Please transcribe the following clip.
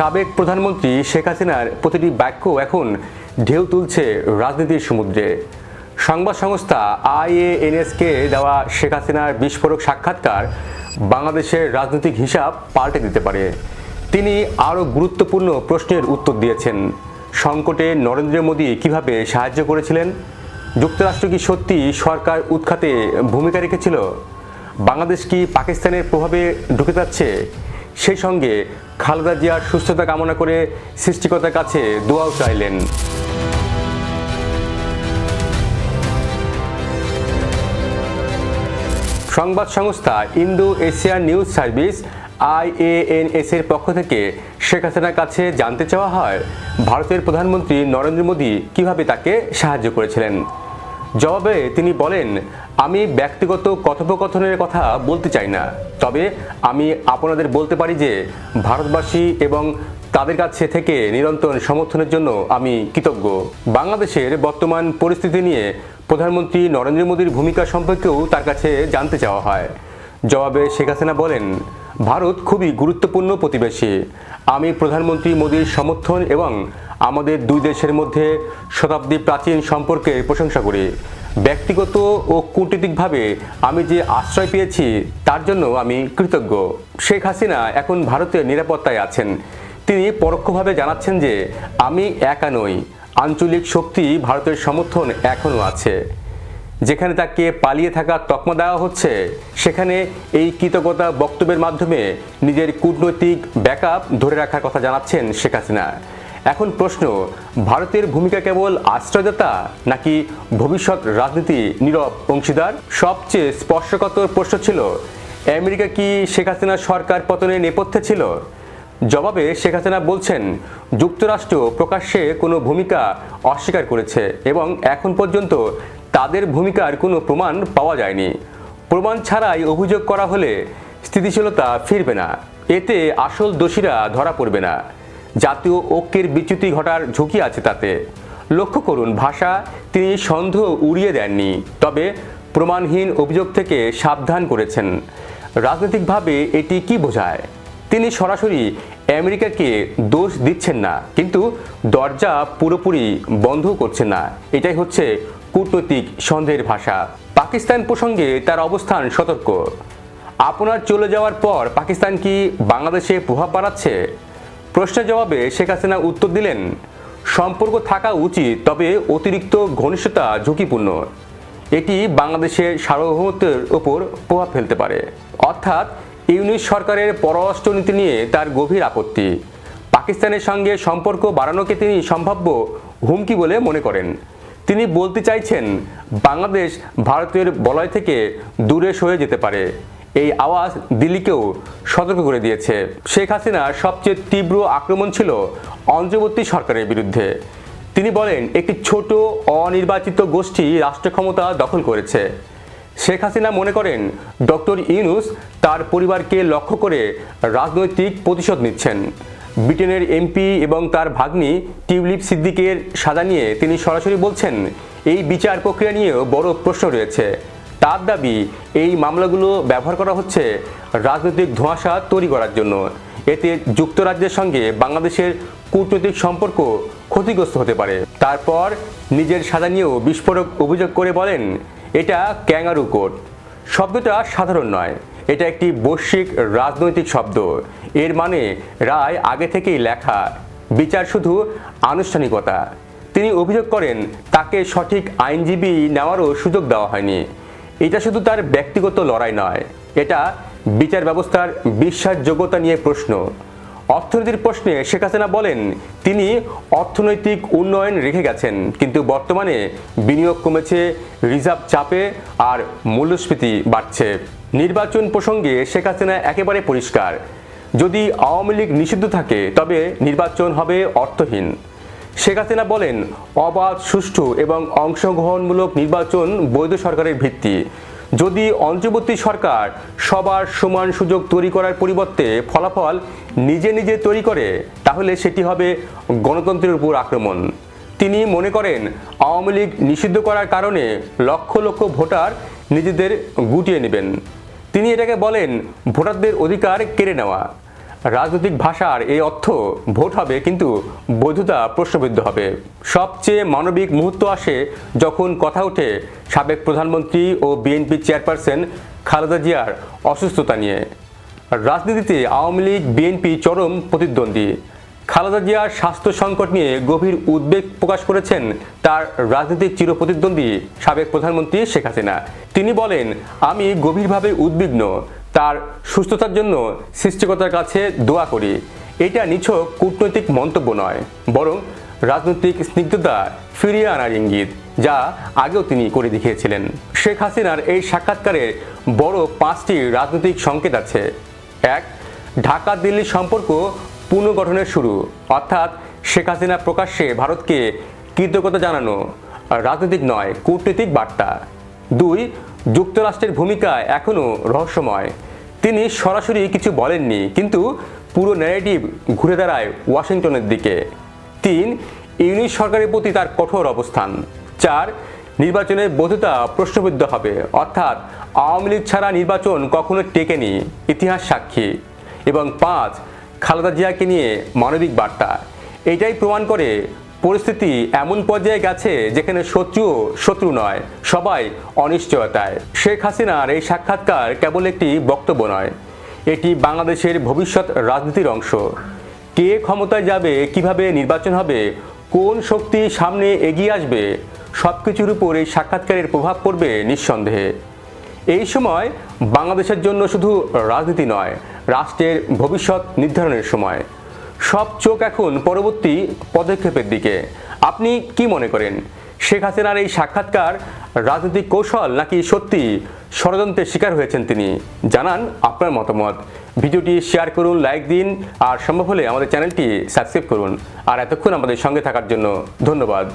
সাবেক প্রধানমন্ত্রী শেখ হাসিনার প্রতিটি বাক্য এখন ঢেউ তুলছে রাজনীতির সমুদ্রে। সংবাদ সংস্থা আইএএনএসকে দেওয়া শেখ হাসিনার বিস্ফোরক সাক্ষাৎকার বাংলাদেশের রাজনৈতিক হিসাব পাল্টে দিতে পারে। তিনি আরও গুরুত্বপূর্ণ প্রশ্নের উত্তর দিয়েছেন। সংকটে নরেন্দ্র মোদী কীভাবে সাহায্য করেছিলেন? যুক্তরাষ্ট্র কি সত্যি সরকার উৎখাতে ভূমিকা রেখেছিল? বাংলাদেশ কি পাকিস্তানের প্রভাবে ঢুকে যাচ্ছে? সেই সঙ্গে খালেদা জিয়ার সুস্থতা কামনা করে সৃষ্টিকর্তার কাছে দোয়াও চাইলেন। সংবাদ সংস্থা Indo Asia news service, IANS এর পক্ষ থেকে শেখ হাসিনার কাছে জানতে চাওয়া হয়, ভারতের প্রধানমন্ত্রী নরেন্দ্র মোদী কীভাবে তাকে সাহায্য করেছিলেন। জবাবে তিনি বলেন, আমি ব্যক্তিগত কথোপকথনের কথা বলতে চাই না। তবে আমি আপনাদের বলতে পারি যে, ভারতবাসী এবং তাদের কাছে থেকে নিরন্তর সমর্থনের জন্য আমি কৃতজ্ঞ। বাংলাদেশের বর্তমান পরিস্থিতি নিয়ে প্রধানমন্ত্রী নরেন্দ্র মোদীর ভূমিকা সম্পর্কেও তার কাছে জানতে চাওয়া হয়। জবাবে শেখ হাসিনা বলেন, ভারত খুবই গুরুত্বপূর্ণ প্রতিবেশী। আমি প্রধানমন্ত্রী মোদীর সমর্থন এবং আমাদের দুই দেশের মধ্যে শতাব্দী প্রাচীন সম্পর্কের প্রশংসা করি। ব্যক্তিগত ও কূটনীতিকভাবে আমি যে আশ্রয় পেয়েছি, তার জন্য আমি কৃতজ্ঞ। শেখ হাসিনা এখন ভারতের নিরাপত্তায় আছেন। তিনি পরোক্ষভাবে জানাচ্ছেন যে, আমি একা নই, আঞ্চলিক শক্তি ভারতের সমর্থন এখনও আছে। যেখানে তাকে পালিয়ে থাকা তকমা দেওয়া হচ্ছে, সেখানে এই কৃতজ্ঞতা বক্তব্যের মাধ্যমে নিজের কূটনৈতিক ব্যাকআপ ধরে রাখার কথা জানাচ্ছেন শেখ হাসিনা। এখন প্রশ্ন, ভারতের ভূমিকা কেবল আশ্রয়দাতা নাকি ভবিষ্যৎ রাজনীতি নীরব অংশীদার? সবচেয়ে স্পর্শকাতর প্রশ্ন ছিল, আমেরিকা কি শেখ হাসিনার সরকার পতনের নেপথ্যে ছিল? জবাবে শেখ হাসিনা বলছেন, যুক্তরাষ্ট্র প্রকাশ্যে কোনো ভূমিকা অস্বীকার করেছে এবং এখন পর্যন্ত তাদের ভূমিকার কোনো প্রমাণ পাওয়া যায়নি। প্রমাণ ছাড়াই অভিযোগ করা হলে স্থিতিশীলতা ফিরবে না। এতে আসল দোষীরা ধরা পড়বে না। জাতীয় ঐক্যের বিচ্যুতি ঘটার ঝুঁকি আছে তাতে। লক্ষ্য করুন, ভাষা তিনি সন্দেহ উড়িয়ে দেননি, তবে প্রমাণহীন অভিযোগ থেকে সাবধান করেছেন। রাজনৈতিকভাবে এটি কি বোঝায়? তিনি সরাসরি আমেরিকাকে দোষ দিচ্ছেন না, কিন্তু দরজা পুরোপুরি বন্ধ করছেন না। এটাই হচ্ছে কূটনৈতিক সন্দেহের ভাষা। পাকিস্তান প্রসঙ্গে তার অবস্থান সতর্ক। আপনার চলে যাওয়ার পর পাকিস্তান কি বাংলাদেশে প্রভাব বাড়াচ্ছে? প্রশ্নের জবাবে শেখ হাসিনা উত্তর দিলেন, সম্পর্ক থাকা উচিত, তবে অতিরিক্ত ঘনিষ্ঠতা ঝুঁকিপূর্ণ। এটি বাংলাদেশের সার্বভৌমত্বের ওপর প্রভাব ফেলতে পারে। অর্থাৎ ইউনিট সরকারের পররাষ্ট্র নীতি নিয়ে তার গভীর আপত্তি। পাকিস্তানের সঙ্গে সম্পর্ক বাড়ানোকে তিনি সম্ভাব্য হুমকি বলে মনে করেন। তিনি বলতে চাইছেন, বাংলাদেশ ভারতের বলয় থেকে দূরে সরে যেতে পারে। এই আওয়াজ দিল্লিকেও সতর্ক করে দিয়েছে। শেখ হাসিনার সবচেয়ে তীব্র আক্রমণ ছিল অন্তর্বর্তী সরকারের বিরুদ্ধে। তিনি বলেন, একটি ছোট, অনির্বাচিত গোষ্ঠী রাষ্ট্র ক্ষমতা দখল করেছে। শেখ হাসিনা মনে করেন, ডক্টর ইউনুস তার পরিবারকে লক্ষ্য করে রাজনৈতিক প্রতিশোধ নিচ্ছেন। ব্রিটেনের এমপি এবং তার ভাগ্নি টিউলিপ সিদ্দিকের সাজা নিয়ে তিনি সরাসরি বলছেন, এই বিচার প্রক্রিয়া নিয়েও বড় প্রশ্ন রয়েছে। তার দাবি, এই মামলাগুলো ব্যবহার করা হচ্ছে রাজনৈতিক ধোঁয়াশা তৈরি করার জন্য। এতে যুক্তরাজ্যের সঙ্গে বাংলাদেশের কূটনৈতিক সম্পর্ক ক্ষতিগ্রস্ত হতে পারে। তারপর নিজের সাজা নিয়েও বিস্ফোরক অভিযোগ করে বলেন, এটা ক্যাঙ্গারু কোড শব্দটা সাধারণ নয়, এটা একটি বৈশ্বিক রাজনৈতিক শব্দ। এর মানে রায় আগে থেকেই লেখা। বিচার শুধু আনুষ্ঠানিকতা। তিনি অভিযোগ করেন, তাকে সঠিক আইনজীবী নেওয়ারও সুযোগ দেওয়া হয়নি। এটা শুধু তার ব্যক্তিগত লড়াই নয়, এটা বিচার ব্যবস্থার বিশ্বাসযোগ্যতা নিয়ে প্রশ্ন। অর্থনীতির প্রশ্নে শেখ হাসিনা বলেন, তিনি অর্থনৈতিক উন্নয়ন রেখে গেছেন, কিন্তু বর্তমানে বিনিয়োগ কমেছে, রিজার্ভ চাপে আর মূল্যস্ফীতি বাড়ছে। নির্বাচন প্রসঙ্গে শেখ হাসিনা একেবারে পরিষ্কার। যদি আওয়ামী লীগ নিষিদ্ধ থাকে, তবে নির্বাচন হবে অর্থহীন। শেখ হাসিনা বলেন, অবাধ, সুষ্ঠু এবং অংশগ্রহণমূলক নির্বাচন বৈধ সরকারের ভিত্তি। যদি অন্তর্বর্তী সরকার সবার সমান সুযোগ তৈরি করার পরিবর্তে ফলাফল নিজে নিজে তৈরি করে, তাহলে সেটি হবে গণতন্ত্রের উপর আক্রমণ। তিনি মনে করেন, আওয়ামী লীগ নিষিদ্ধ করার কারণে লক্ষ লক্ষ ভোটার নিজেদের গুটিয়ে নেবেন। তিনি এটাকে বলেন, ভোটারদের অধিকার কেড়ে নেওয়া। রাজনৈতিক ভাষার এই অর্থ ভোট হবে, কিন্তু বৈধতা প্রশ্নবিদ্ধ হবে। সবচেয়ে মানবিক মুহূর্ত আসে যখন কথা ওঠে সাবেক প্রধানমন্ত্রী ও বিএনপি চেয়ারপারসন খালেদা জিয়ার অসুস্থতা নিয়ে। রাজনীতিতে আওয়ামী লীগ, বিএনপি চরম প্রতিদ্বন্দ্বী। খালেদা জিয়ার স্বাস্থ্য সংকট নিয়ে গভীর উদ্বেগ প্রকাশ করেছেন তার রাজনৈতিক চিরপ্রতিদ্বন্দ্বী সাবেক প্রধানমন্ত্রী শেখ হাসিনা। তিনি বলেন, আমি গভীরভাবে উদ্বিগ্ন। তার সুস্থতার জন্য সৃষ্টিকর্তার কাছে দোয়া করি। এটা নিছক কূটনৈতিক মন্তব্য নয়, বরং রাজনৈতিক স্নিগ্ধতা ফিরিয়ে আনার ইঙ্গিত, যা আগেও তিনি করে দেখিয়েছিলেন। শেখ হাসিনার এই সাক্ষাৎকারে বড় পাঁচটি রাজনৈতিক সংকেত আছে। এক ঢাকা দিল্লি সম্পর্ক পুনর্গঠনের শুরু, অর্থাৎ শেখ হাসিনা প্রকাশ্যে ভারতকে কৃতজ্ঞতা জানানো রাজনৈতিক নয়, কূটনৈতিক বার্তা। দুই যুক্তরাষ্ট্রের ভূমিকা এখনও রহস্যময়। তিনি সরাসরি কিছু বলেননি, কিন্তু পুরো ন্যারেটিভ ঘুরে দাঁড়ায় ওয়াশিংটনের দিকে। তিন ইউনিশ সরকারের প্রতি তার কঠোর অবস্থান। চার নির্বাচনের বৈধতা প্রশ্নবিদ্ধ হবে, অর্থাৎ আওয়ামী লীগ ছাড়া নির্বাচন কখনো টেকেনি, ইতিহাস সাক্ষী। এবং পাঁচ, খালেদা জিয়াকে নিয়ে মানবিক বার্তা। এটাই প্রমাণ করে পরিস্থিতি এমন পর্যায়ে গেছে যেখানে শত্রুও শত্রু নয়, সবাই অনিশ্চয়তায়। শেখ হাসিনার এই সাক্ষাৎকার কেবল একটি বক্তব্য নয়, এটি বাংলাদেশের ভবিষ্যৎ রাজনীতির অংশ। কে ক্ষমতায় যাবে, কীভাবে নির্বাচন হবে, কোন শক্তি সামনে এগিয়ে আসবে সব কিছুর উপর এই সাক্ষাৎকারের প্রভাব পড়বে নিঃসন্দেহে। এই সময় বাংলাদেশের জন্য শুধু রাজনীতি নয়, রাষ্ট্রের ভবিষ্যৎ নির্ধারণের সময়। সব চোখ এখন পরবর্তী পদক্ষেপের দিকে। আপনি কি মনে করেন? শেখ হাসিনার এই সাক্ষাৎকার রাজনৈতিক কৌশল নাকি সত্যি ষড়যন্ত্রের শিকার হয়েছেন তিনি? জানান আপনার মতামত। ভিডিওটি শেয়ার করুন, লাইক দিন, আর সম্ভব হলে আমাদের চ্যানেলটি সাবস্ক্রাইব করুন। আর এতক্ষণ আমাদের সঙ্গে থাকার জন্য ধন্যবাদ।